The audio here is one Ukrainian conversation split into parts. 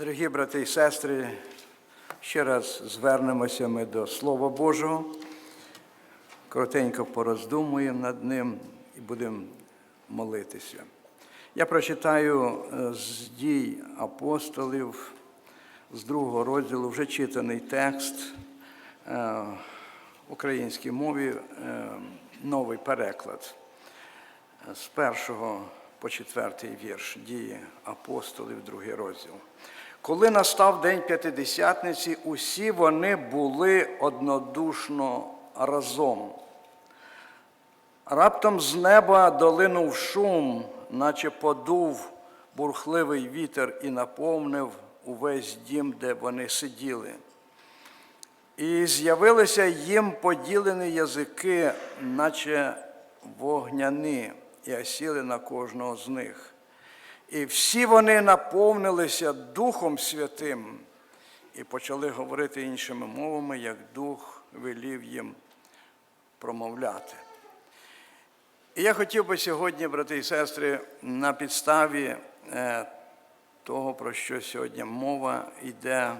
Дорогі брати і сестри, ще раз звернемося ми до Слова Божого, коротенько пороздумуємо над ним і будемо молитися. Я прочитаю е, з дій апостолів з другого розділу вже читаний текст е, в українській мові, е, новий переклад з першого по четвертий вірш дії апостолів, другий розділ. Коли настав день п'ятидесятниці, усі вони були однодушно разом. Раптом з неба долинув шум, наче подув бурхливий вітер і наповнив увесь дім, де вони сиділи. І з'явилися їм поділені язики, наче вогняні, і осіли на кожного з них. І всі вони наповнилися Духом Святим і почали говорити іншими мовами, як Дух велів їм промовляти. І я хотів би сьогодні, брати і сестри, на підставі е, того, про що сьогодні мова йде, е,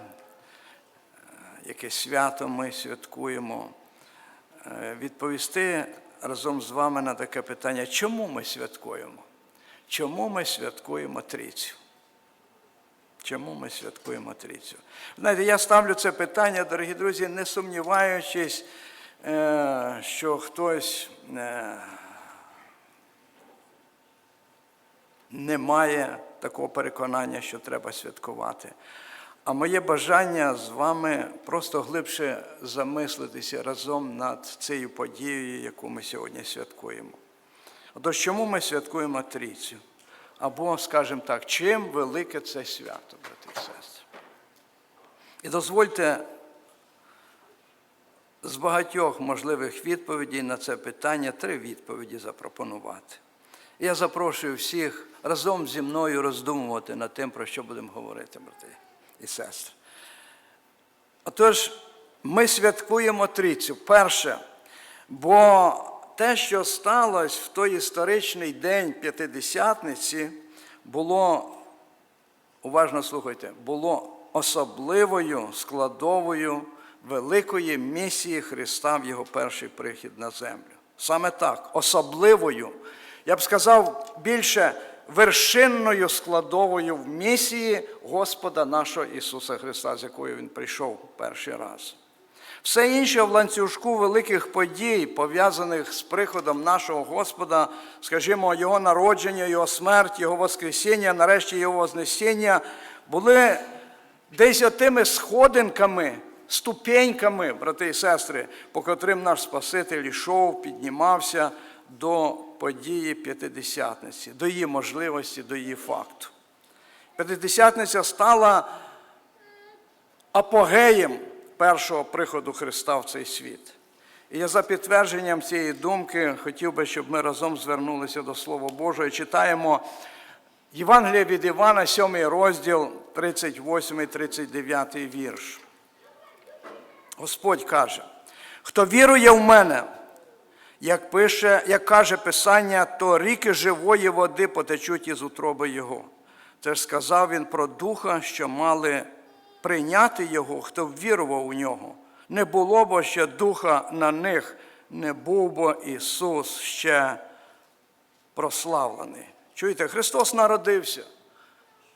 яке свято ми святкуємо, е, відповісти разом з вами на таке питання, чому ми святкуємо? Чому ми святкуємо трійцю? Чому ми святкуємо трійцю? Знаєте, я ставлю це питання, дорогі друзі, не сумніваючись, е, що хтось е, не має такого переконання, що треба святкувати. А моє бажання з вами просто глибше замислитися разом над цією подією, яку ми сьогодні святкуємо. Отож, чому ми святкуємо трійцю? Або, скажімо так, чим велике це свято, брати і сестри? І дозвольте з багатьох можливих відповідей на це питання три відповіді запропонувати. Я запрошую всіх разом зі мною роздумувати над тим, про що будемо говорити, брати і сестри. Отож, ми святкуємо трійцю. Перше, бо те, що сталося в той історичний день П'ятидесятниці, було, уважно слухайте, було особливою складовою великої місії Христа в Його перший прихід на землю. Саме так, особливою, я б сказав, більше вершинною складовою в місії Господа нашого Ісуса Христа, з якою Він прийшов перший раз. Все інше в ланцюжку великих подій, пов'язаних з приходом нашого Господа, скажімо, Його народження, Його смерть, Його Воскресіння, нарешті Його Вознесіння, були десь отими сходинками, ступеньками, брати і сестри, по котрим наш Спаситель йшов, піднімався до події П'ятидесятниці, до її можливості, до її факту. П'ятидесятниця стала апогеєм першого приходу Христа в цей світ. І я за підтвердженням цієї думки хотів би, щоб ми разом звернулися до Слова Божого читаємо Євангелія від Івана, 7 розділ, 38, 39 вірш. Господь каже, хто вірує в мене, як пише, як каже Писання, то ріки живої води потечуть із утроби Його. Це ж сказав він про Духа, що мали прийняти Його, хто ввірував у нього. Не було бо ще Духа на них, не був бо Ісус ще прославлений. Чуєте, Христос народився.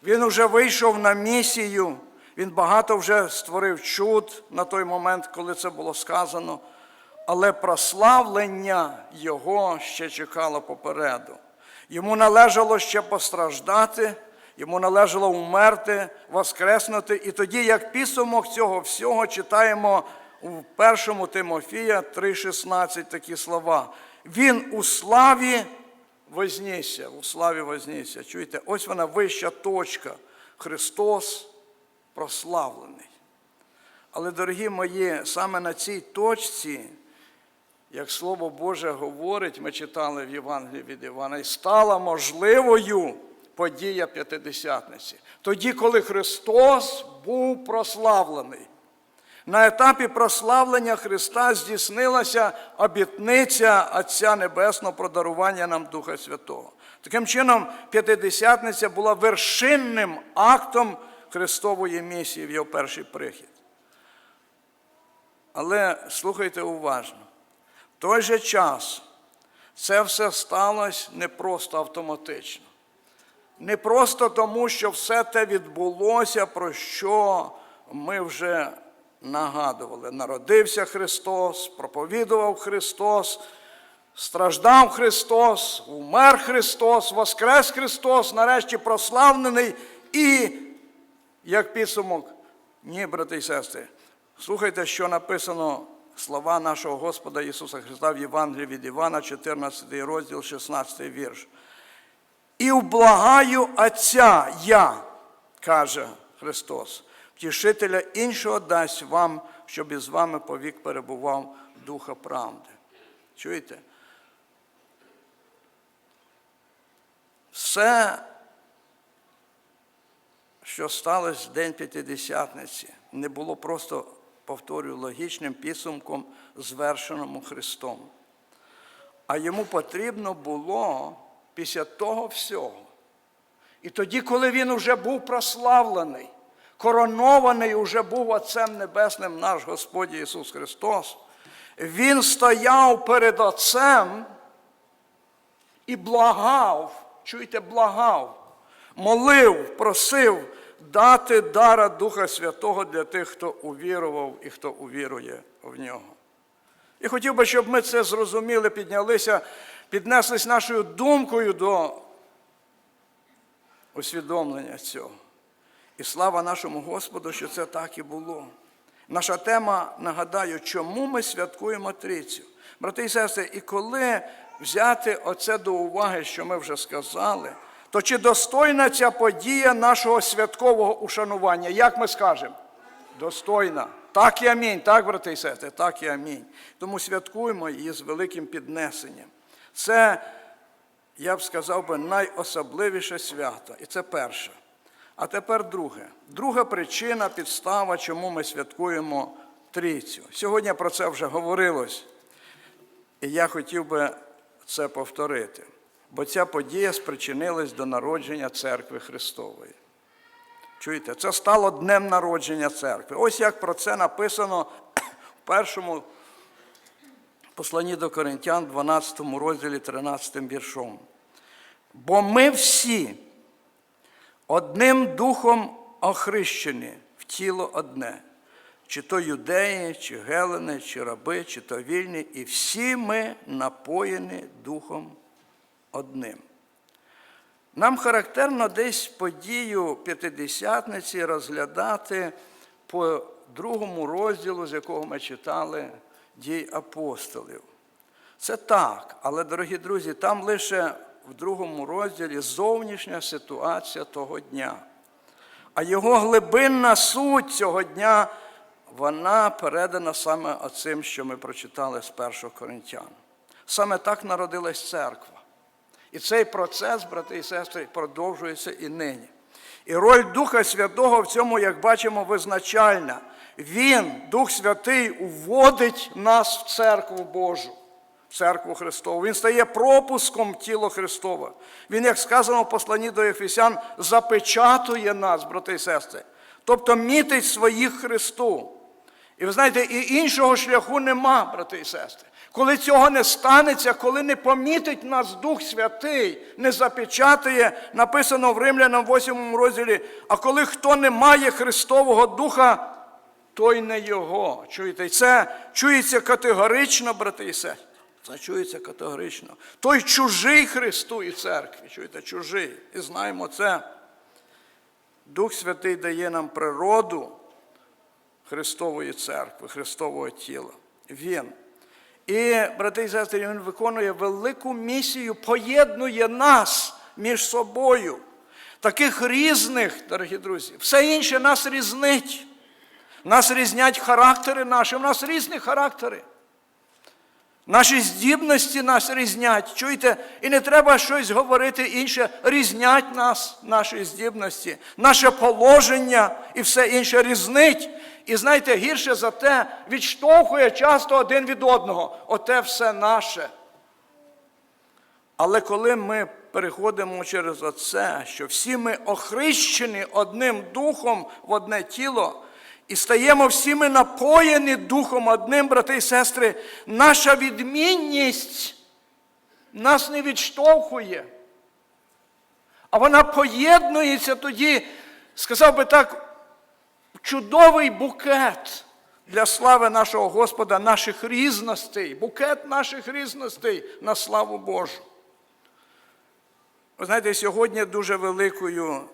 Він уже вийшов на місію, Він багато вже створив чуд на той момент, коли це було сказано, але прославлення Його ще чекало попереду. Йому належало ще постраждати, йому належало умерти, воскреснути. І тоді, як підсумок цього всього, читаємо у 1 Тимофія 3,16 такі слова. Він у славі вознісся, у славі вознісся. Чуєте, ось вона вища точка. Христос прославлений. Але, дорогі мої, саме на цій точці, як Слово Боже говорить, ми читали в Євангелії від Івана, і стала можливою подія П'ятидесятниці. Тоді, коли Христос був прославлений. На етапі прославлення Христа здійснилася обітниця Отця Небесного про дарування нам Духа Святого. Таким чином, П'ятидесятниця була вершинним актом Христової місії в його перший прихід. Але слухайте уважно, в той же час це все сталося не просто автоматично. Не просто тому, що все те відбулося, про що ми вже нагадували. Народився Христос, проповідував Христос, страждав Христос, умер Христос, воскрес Христос, нарешті прославлений і, як підсумок, ні, брати і сестри, слухайте, що написано слова нашого Господа Ісуса Христа в Євангелії від Івана, 14 розділ, 16 вірш. І вблагаю Отця я, каже Христос, втішителя іншого дасть вам, щоб із вами повік перебував Духа правди. Чуєте? Все, що сталося в День П'ятидесятниці, не було просто, повторюю, логічним підсумком, звершеному Христом. А йому потрібно було після того всього. І тоді, коли він вже був прославлений, коронований уже був Отцем Небесним наш Господь Ісус Христос, Він стояв перед Отцем і благав, чуєте, благав, молив, просив дати дара Духа Святого для тих, хто увірував і хто увірує в нього. І хотів би, щоб ми це зрозуміли, піднялися, піднеслись нашою думкою до усвідомлення цього. І слава нашому Господу, що це так і було. Наша тема, нагадаю, чому ми святкуємо Трійцю. Брати і сестри, і коли взяти оце до уваги, що ми вже сказали, то чи достойна ця подія нашого святкового ушанування? Як ми скажемо? Достойна. Так і амінь, так, брати і сестри, так і амінь. Тому святкуємо її з великим піднесенням. Це, я б сказав би, найособливіше свято. І це перше. А тепер друге. Друга причина, підстава, чому ми святкуємо трійцю. Сьогодні про це вже говорилось. І я хотів би це повторити. Бо ця подія спричинилась до народження церкви Христової. Чуєте, це стало днем народження церкви. Ось як про це написано в першому посланні до Коринтян, 12 розділі 13 віршом. Бо ми всі одним духом охрещені в тіло одне, чи то юдеї, чи гелени, чи раби, чи то вільні, і всі ми напоєні духом одним. Нам характерно десь подію п'ятидесятниці розглядати по другому розділу, з якого ми читали дій апостолів. Це так, але, дорогі друзі, там лише в другому розділі зовнішня ситуація того дня. А його глибинна суть цього дня, вона передана саме оцим, що ми прочитали з першого Коринтян. Саме так народилась церква. І цей процес, брати і сестри, продовжується і нині. І роль Духа Святого в цьому, як бачимо, визначальна. Він, Дух Святий, уводить нас в церкву Божу, в церкву Христову. Він стає пропуском тіла Христова. Він, як сказано в посланні до Ефесян, запечатує нас, брати і сестри. Тобто мітить своїх Христу. І ви знаєте, і іншого шляху нема, брати і сестри. Коли цього не станеться, коли не помітить нас Дух Святий, не запечатує, написано в Римлянам 8 розділі, а коли хто не має Христового Духа, той не Його. Чуєте? Це чується категорично, брати і сестри. Це чується категорично. Той чужий Христу і церкві. Чуєте, чужий. І знаємо це. Дух Святий дає нам природу Христової церкви, Христового тіла. Він. І, брати і сестри, він виконує велику місію, поєднує нас між собою. Таких різних, дорогі друзі, все інше нас різнить. Нас різнять характери наші, у нас різні характери. Наші здібності нас різнять. Чуєте, і не треба щось говорити інше, різнять нас, наші здібності, наше положення і все інше різнить. І знаєте, гірше за те, відштовхує часто один від одного. Оте все наше. Але коли ми переходимо через оце, що всі ми охрещені одним духом в одне тіло, і стаємо всі ми напоєні духом одним, брати і сестри, наша відмінність нас не відштовхує. А вона поєднується тоді, сказав би так, чудовий букет для слави нашого Господа, наших різностей, букет наших різностей на славу Божу. Ви знаєте, сьогодні дуже великою,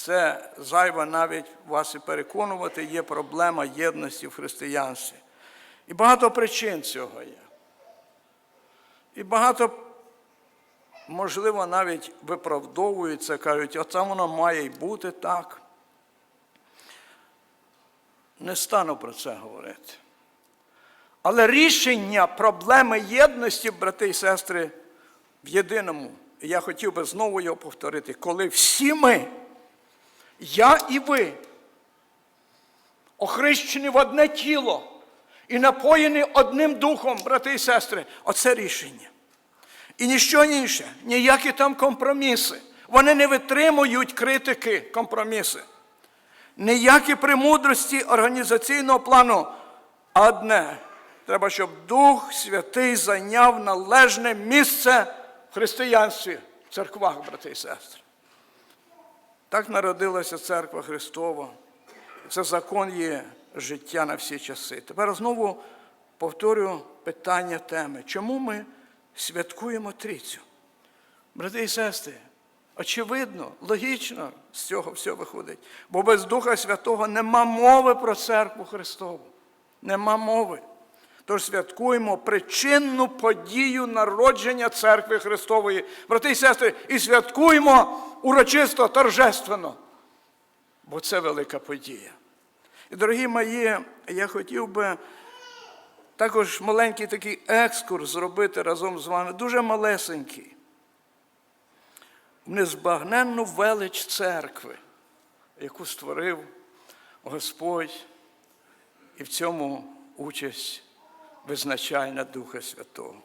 це зайва навіть вас і переконувати, є проблема єдності в християнстві. І багато причин цього є. І багато можливо, навіть виправдовуються, кажуть, оце воно має й бути так. Не стану про це говорити. Але рішення проблеми єдності, брати і сестри, в єдиному, і я хотів би знову його повторити, коли всі ми, я і ви, охрещені в одне тіло і напоєні одним духом, брати і сестри, оце рішення. І ніщо інше, ніякі там компроміси. Вони не витримують критики компроміси. Ніякі премудрості організаційного плану. Одне. Треба, щоб Дух Святий зайняв належне місце в християнстві, в церквах, брати і сестри. Так народилася церква Христова. Це закон є життя на всі часи. Тепер знову повторю питання теми. Чому ми святкуємо трійцю. Брати і сестри, очевидно, логічно з цього все виходить. Бо без Духа Святого нема мови про церкву Христову. Нема мови. Тож святкуємо причинну подію народження церкви Христової. Брати і сестри, і святкуємо урочисто, торжественно. Бо це велика подія. І, дорогі мої, я хотів би також маленький такий екскурс зробити разом з вами, дуже малесенький. Незбагненну велич церкви, яку створив Господь, і в цьому участь визначальна Духа Святого.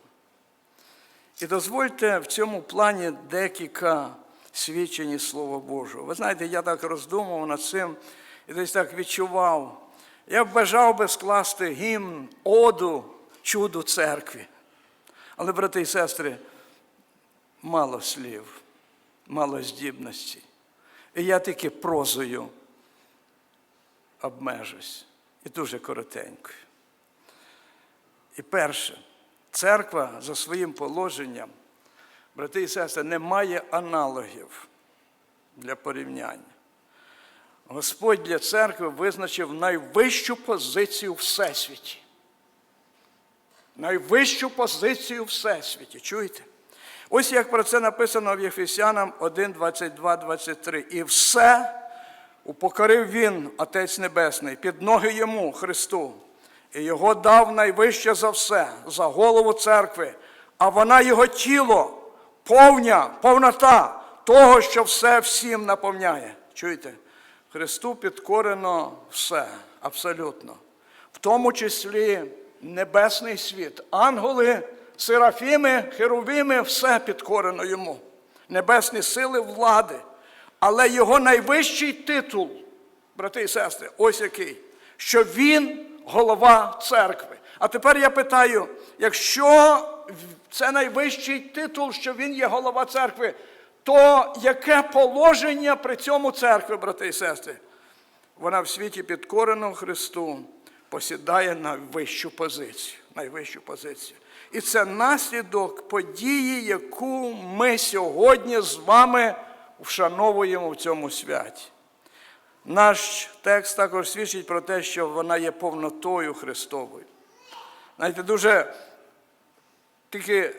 І дозвольте в цьому плані декілька свідчень Слова Божого. Ви знаєте, я так роздумував над цим і десь так відчував. Я б бажав би скласти гімн, оду, чуду церкві. Але, брати і сестри, мало слів, мало здібності. І я тільки прозою обмежусь. І дуже коротенькою. І перше, церква за своїм положенням, брати і сестри, не має аналогів для порівняння. Господь для церкви визначив найвищу позицію Всесвіті. Найвищу позицію Всесвіті. Чуєте? Ось як про це написано в Єфесянам 1, 22, 23. І все упокорив Він, Отець Небесний, під ноги йому, Христу, і його дав найвище за все, за голову церкви, а вона його тіло, повня, повнота того, що все всім наповняє. Чуєте? Христу підкорено все, абсолютно. В тому числі небесний світ. Ангели, серафіми, херувими, все підкорено йому. Небесні сили влади. Але його найвищий титул, брати і сестри, ось який, що він голова церкви. А тепер я питаю: якщо це найвищий титул, що він є голова церкви, то яке положення при цьому церкви, брати і сестри? Вона в світі підкорено Христу, посідає найвищу позицію. Найвищу позицію. І це наслідок події, яку ми сьогодні з вами вшановуємо в цьому святі. Наш текст також свідчить про те, що вона є повнотою Христовою. Знаєте, дуже тільки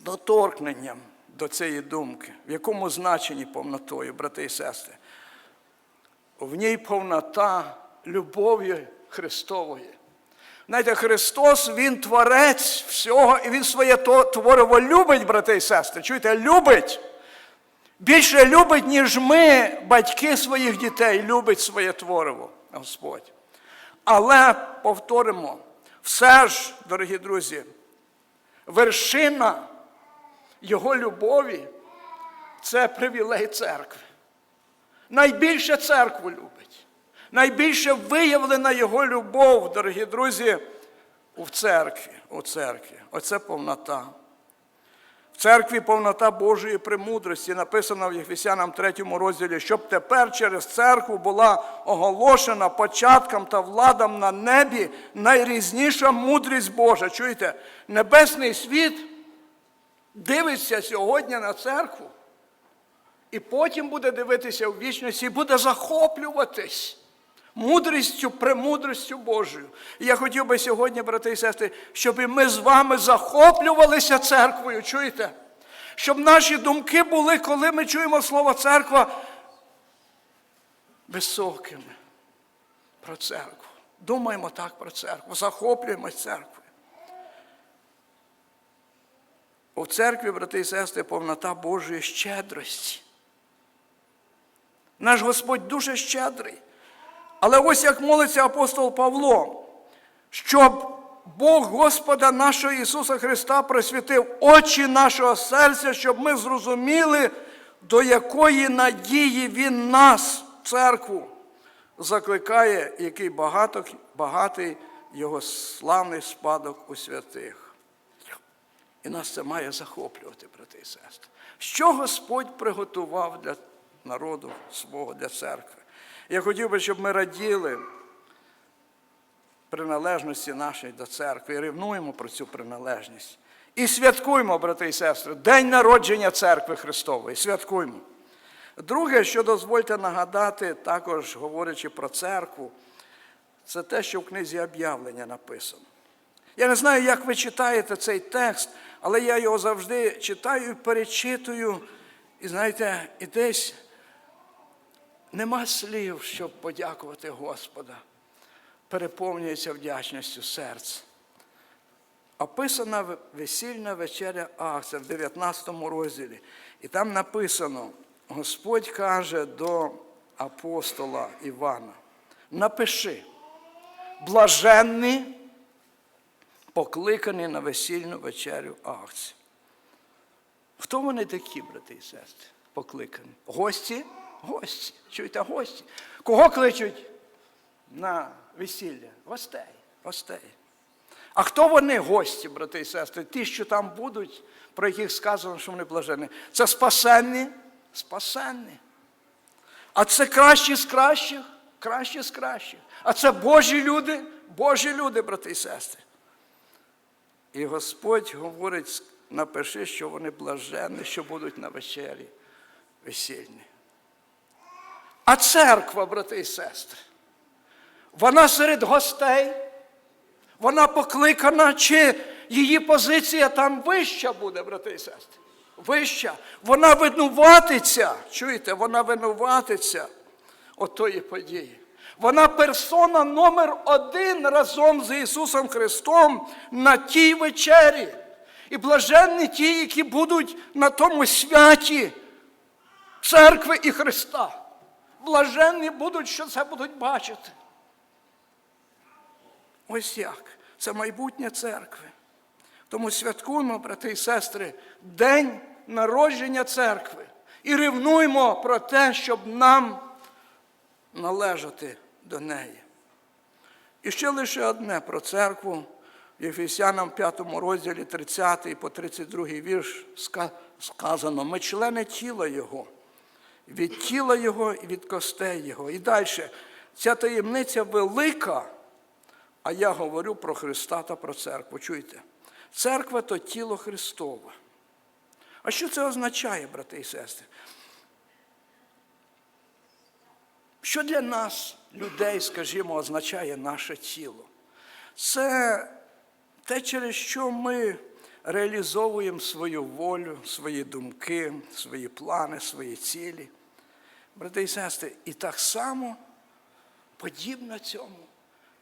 доторкненням до цієї думки, в якому значенні повнотою, брати і сестри. В ній повнота любові Христової. Знаєте, Христос, Він творець всього, і Він своє твориво любить, брати і сестри. Чуєте, любить. Більше любить, ніж ми, батьки своїх дітей, любить своє твориво, Господь. Але повторимо, все ж, дорогі друзі, вершина Його любові це привілей церкви. Найбільше церкву любить. Найбільше виявлена його любов, дорогі друзі, у церкві. У церкві. Оце повнота. Церкві повнота Божої премудрості, написано в Єфесянам 3 розділі, щоб тепер через церкву була оголошена початкам та владам на небі найрізніша мудрість Божа. Чуєте, небесний світ дивиться сьогодні на церкву, і потім буде дивитися в вічності і буде захоплюватись мудрістю, премудрістю Божою. І я хотів би сьогодні, брати і сестри, щоб і ми з вами захоплювалися церквою, чуєте? Щоб наші думки були, коли ми чуємо слово церква, високими про церкву. Думаємо так про церкву, захоплюємось церквою. У церкві, брати і сестри, повнота Божої щедрості. Наш Господь дуже щедрий. Але ось як молиться апостол Павло, щоб Бог Господа нашого Ісуса Христа просвітив очі нашого серця, щоб ми зрозуміли, до якої надії Він нас, церкву, закликає, який багато, багатий його славний спадок у святих. І нас це має захоплювати, брати і сестри. Що Господь приготував для народу свого, для церкви? Я хотів би, щоб ми раділи приналежності нашої до церкви і ревнуємо про цю приналежність. І святкуємо, брати і сестри, День народження церкви Христової. Святкуємо. Друге, що дозвольте нагадати, також говорячи про церкву, це те, що в книзі об'явлення написано. Я не знаю, як ви читаєте цей текст, але я його завжди читаю і перечитую. І знаєте, і десь нема слів, щоб подякувати Господа. Переповнюється вдячністю серце. Описана весільна вечеря Акця в 19 розділі. І там написано: Господь каже до апостола Івана: напиши, блаженний покликані на весільну вечерю акції. Хто вони такі, брати і сестри, покликані? Гості? Гості. Чуєте, гості. Кого кличуть на весілля? Гостей. Гостей. А хто вони гості, брати і сестри? Ті, що там будуть, про яких сказано, що вони блаженні? Це спасенні? Спасенні. А це кращі з кращих? Кращі з кращих. А це Божі люди? Божі люди, брати і сестри. І Господь говорить, напиши, що вони блаженні, що будуть на вечері весільні. А церква, брати і сестри, вона серед гостей, вона покликана, чи її позиція там вища буде, брати і сестри. Вища. Вона винуватиться, чуєте, вона винуватиться отої події. Вона персона номер один разом з Ісусом Христом на тій вечері. І блаженні ті, які будуть на тому святі церкви і Христа. Блаженні будуть, що це будуть бачити. Ось як. Це майбутнє церкви. Тому святкуємо, брати і сестри, День народження церкви. І ревнуємо про те, щоб нам належати до неї. І ще лише одне про церкву. В Єфесянам 5 розділі 30 по 32 вірш сказано, ми члени тіла Його, від тіла Його і від костей Його. І далі, ця таємниця велика, а я говорю про Христа та про церкву. Чуєте? Церква то тіло Христове. А що це означає, брати і сестри? Що для нас, людей, скажімо, означає наше тіло? Це те, через що ми реалізовуємо свою волю, свої думки, свої плани, свої цілі. Брати і сестри, і так само подібно цьому,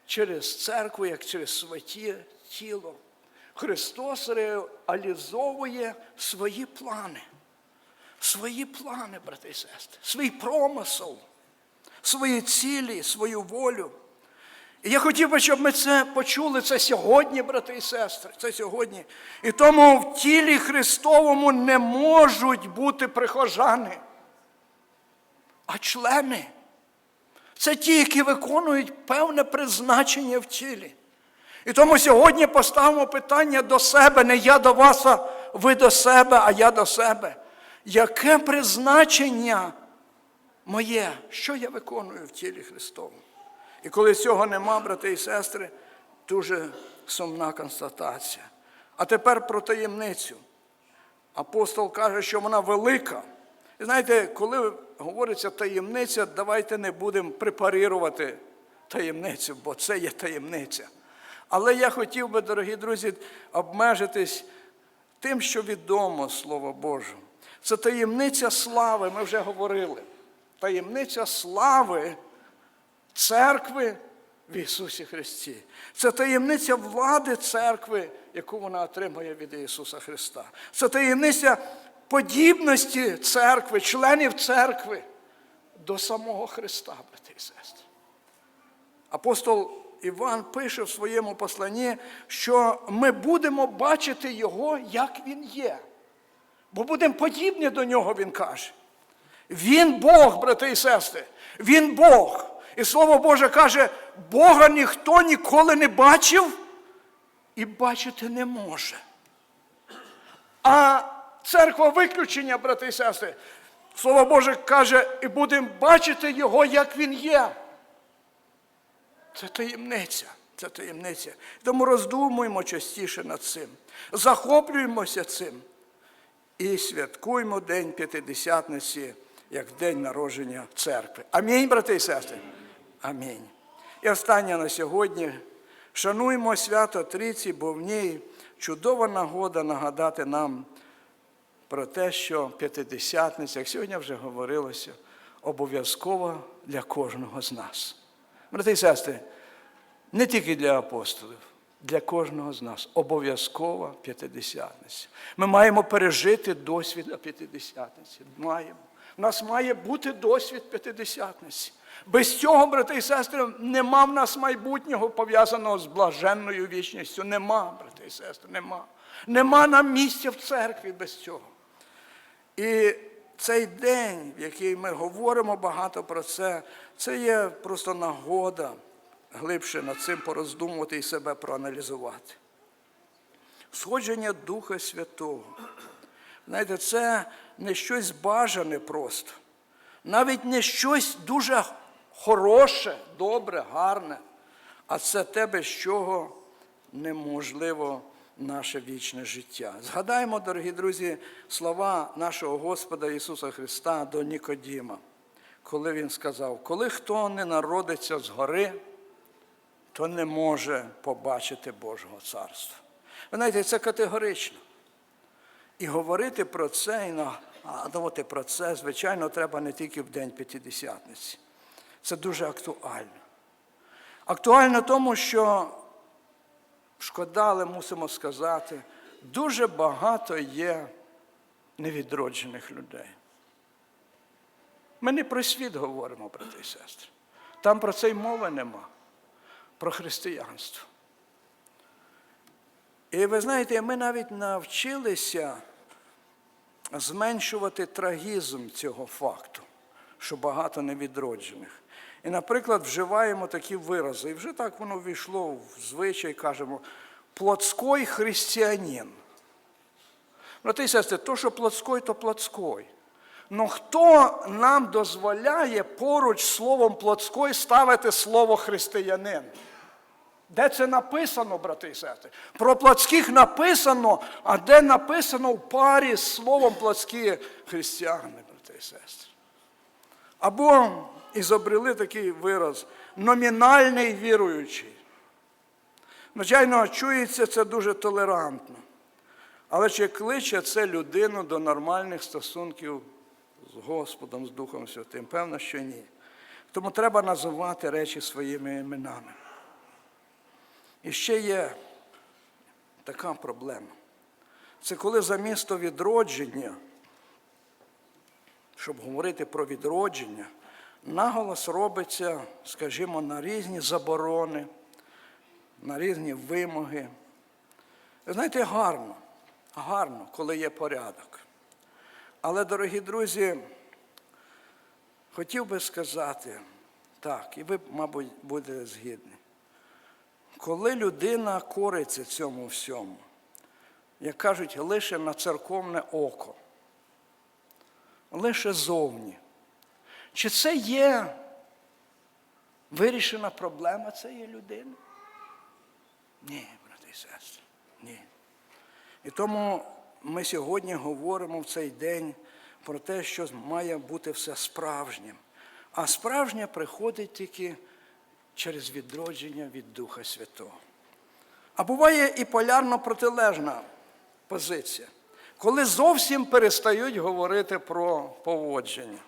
через церкву, як через своє тіло, Христос реалізовує свої плани, свої плани, брати і сестри, свій промисел свої цілі, свою волю. І я хотів би, щоб ми це почули це сьогодні, брати і сестри. Це сьогодні. І тому в тілі Христовому не можуть бути прихожани, а члени. Це ті, які виконують певне призначення в тілі. І тому сьогодні поставимо питання до себе, не я до вас, а ви до себе, а я до себе. Яке призначення моє, що я виконую в тілі Христовому? І коли цього нема, брати і сестри, дуже сумна констатація. А тепер про таємницю. Апостол каже, що вона велика. І знаєте, коли говориться таємниця, давайте не будемо препарірувати таємницю, бо це є таємниця. Але я хотів би, дорогі друзі, обмежитись тим, що відомо Слово Боже. Це таємниця слави, ми вже говорили. Таємниця слави церкви в Ісусі Христі. Це таємниця влади церкви, яку вона отримує від Ісуса Христа. Це таємниця подібності церкви, членів церкви до самого Христа, брати і сестри. Апостол Іван пише в своєму посланні, що ми будемо бачити Його, як Він є. Бо будемо подібні до нього, він каже. Він Бог, брати і сестри. Він Бог. І Слово Боже каже, Бога ніхто ніколи не бачив і бачити не може. А церква виключення, брати і сестри. Слово Боже каже, і будемо бачити Його, як Він є. Це таємниця. Це таємниця. Тому роздумуємо частіше над цим. Захоплюємося цим. І святкуємо День П'ятидесятниці як день народження церкви. Амінь, брати і сестри. Амінь. І останнє на сьогодні. Шануємо свято Трійці, бо в ній чудова нагода нагадати нам про те, що п'ятидесятниця, як сьогодні вже говорилося, обов'язкова для кожного з нас. Брати і сестри, не тільки для апостолів, для кожного з нас обов'язкова п'ятидесятниця. Ми маємо пережити досвід п'ятидесятниці. Маємо. У нас має бути досвід п'ятидесятниці. Без цього, брати і сестри, нема в нас майбутнього пов'язаного з блаженною вічністю. Нема, брати і сестри, нема. Нема нам місця в церкві без цього. І цей день, в який ми говоримо багато про це, це є просто нагода глибше над цим пороздумувати і себе проаналізувати. Сходження Духа Святого. Знаєте, це не щось бажане просто, навіть не щось дуже хороше, добре, гарне, а це те, без чого неможливо наше вічне життя. Згадаємо, дорогі друзі, слова нашого Господа Ісуса Христа до Нікодіма, коли Він сказав, коли хто не народиться згори, то не може побачити Божого царства. Ви знаєте, це категорично. І говорити про це, і нагадувати про це, звичайно, треба не тільки в День П'ятидесятниці. Це дуже актуально. Актуально тому, що шкода, але мусимо сказати, дуже багато є невідроджених людей. Ми не про світ говоримо, брати і сестри. Там про це й мови нема, про християнство. І ви знаєте, ми навіть навчилися зменшувати трагізм цього факту, що багато невідроджених. І, наприклад, вживаємо такі вирази, і вже так воно війшло в звичай, кажемо, плотський християнин. Брати і сестри, то, що плотський, то плотський. Ну хто нам дозволяє поруч словом плотський ставити слово християнин? Де це написано, брати і сестри? Про плотських написано, а де написано в парі з словом плотські християни, брати і сестри. Або ізобрели такий вираз номінальний віруючий. Звичайно, чується це дуже толерантно. Але чи кличе це людину до нормальних стосунків з Господом, з Духом Святим? Певно, що ні. Тому треба називати речі своїми іменами. І ще є така проблема. Це коли замісто відродження, щоб говорити про відродження, наголос робиться, скажімо, на різні заборони, на різні вимоги. Ви знаєте, гарно, гарно, коли є порядок. Але, дорогі друзі, хотів би сказати, так, і ви, мабуть, будете згідні. Коли людина кориться цьому всьому, як кажуть, лише на церковне око, лише зовні, чи це є вирішена проблема цієї людини? Ні, брати і сестри, ні. І тому ми сьогодні говоримо в цей день про те, що має бути все справжнім. А справжнє приходить тільки через відродження від Духа Святого. А буває і полярно протилежна позиція, коли зовсім перестають говорити про поводження,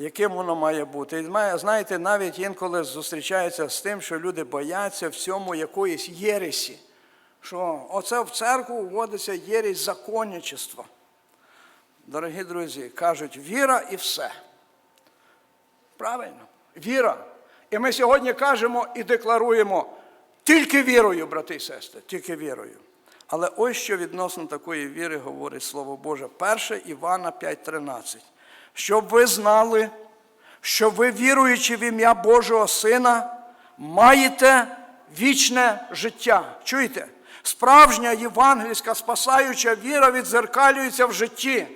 яким воно має бути. Знаєте, навіть інколи зустрічається з тим, що люди бояться в цьому якоїсь єресі, що оце в церкву вводиться єресь законничества. Дорогі друзі, кажуть, віра і все. Правильно, віра. І ми сьогодні кажемо і декларуємо тільки вірою, брати і сестри, тільки вірою. Але ось що відносно такої віри говорить Слово Боже. 1 Івана 5,13. Щоб ви знали, що ви, віруючи в ім'я Божого Сина, маєте вічне життя. Чуєте? Справжня євангельська спасаюча віра відзеркалюється в житті.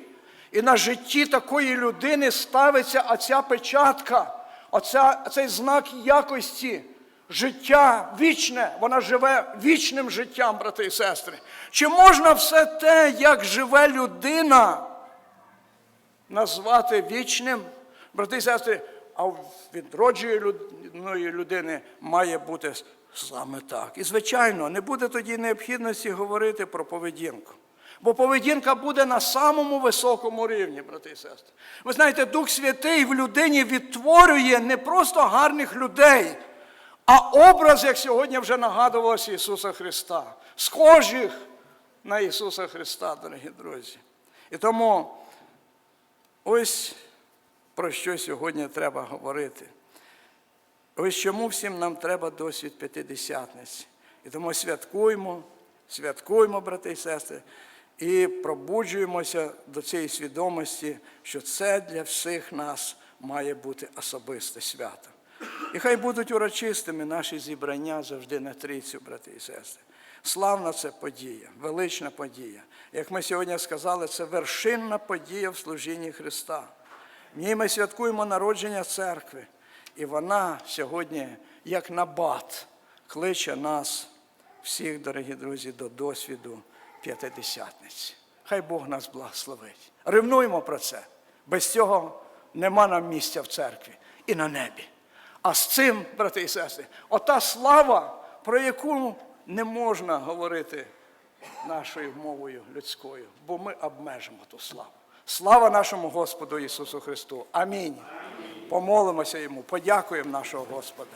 І на житті такої людини ставиться оця печатка, оця, цей знак якості. Життя вічне, вона живе вічним життям, брати і сестри. Чи можна все те, як живе людина, назвати вічним? Брати і сестри, а в відродженої людини має бути саме так. І, звичайно, не буде тоді необхідності говорити про поведінку. Бо поведінка буде на самому високому рівні, брати і сестри. Ви знаєте, Дух Святий в людині відтворює не просто гарних людей, а образ, як сьогодні вже нагадувалося Ісуса Христа, схожих на Ісуса Христа, дорогі друзі. І тому ось про що сьогодні треба говорити. Ось чому всім нам треба досвід п'ятидесятниці. І тому святкуємо, святкуємо, брати і сестри, і пробуджуємося до цієї свідомості, що це для всіх нас має бути особисте свято. І хай будуть урочистими наші зібрання завжди на трійцю, брати і сестри. Славна це подія, велична подія. Як ми сьогодні сказали, це вершинна подія в служінні Христа. В ній ми святкуємо народження церкви. І вона сьогодні, як набат, кличе нас, всіх, дорогі друзі, до досвіду п'ятидесятниці. Хай Бог нас благословить. Ревнуємо про це. Без цього нема нам місця в церкві і на небі. А з цим, брати і сестри, ота слава, про яку не можна говорити нашою мовою людською, бо ми обмежимо ту славу. Слава нашому Господу Ісусу Христу. Амінь. Помолимося Йому, подякуємо нашого Господа.